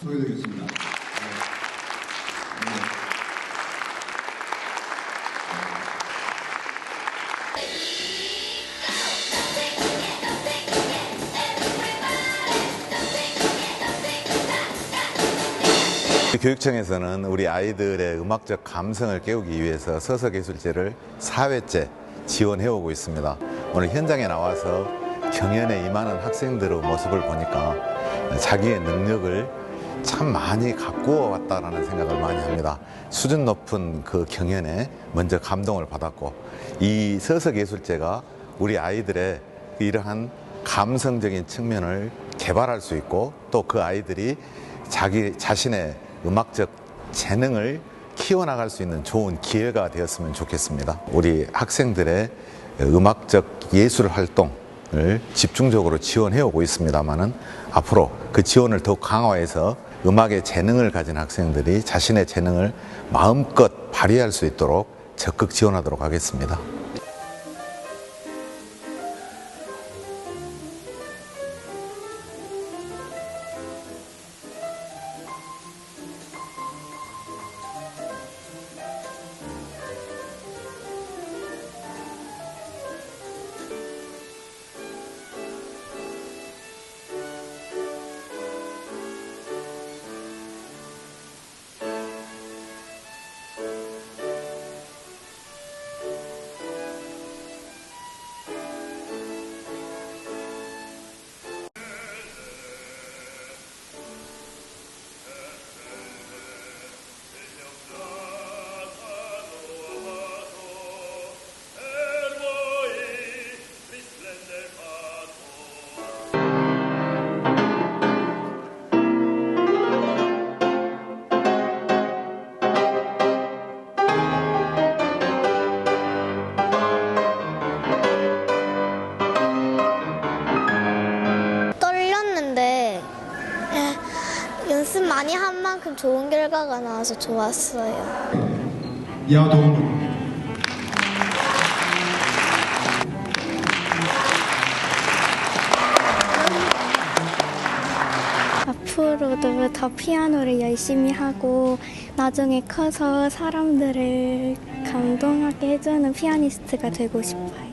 소개드리겠습니다. 교육청에서는 우리 아이들의 음악적 감성을 깨우기 위해서 서서예술제를 4회째 지원해 오고 있습니다. 오늘 현장에 나와서 경연에 임하는 학생들의 모습을 보니까 자기의 능력을 참 많이 가꾸어 왔다라는 생각을 많이 합니다. 수준 높은 그 경연에 먼저 감동을 받았고 이 서석예술제가 우리 아이들의 이러한 감성적인 측면을 개발할 수 있고 또 그 아이들이 자기 자신의 음악적 재능을 키워나갈 수 있는 좋은 기회가 되었으면 좋겠습니다. 우리 학생들의 음악적 예술 활동을 집중적으로 지원해 오고 있습니다만은 앞으로 그 지원을 더욱 강화해서 음악의 재능을 가진 학생들이 자신의 재능을 마음껏 발휘할 수 있도록 적극 지원하도록 하겠습니다. 연습 많이 한 만큼 좋은 결과가 나와서 좋았어요. 야동 앞으로도 더 피아노를 열심히 하고 나중에 커서 사람들을 감동하게 해주는 피아니스트가 되고 싶어요.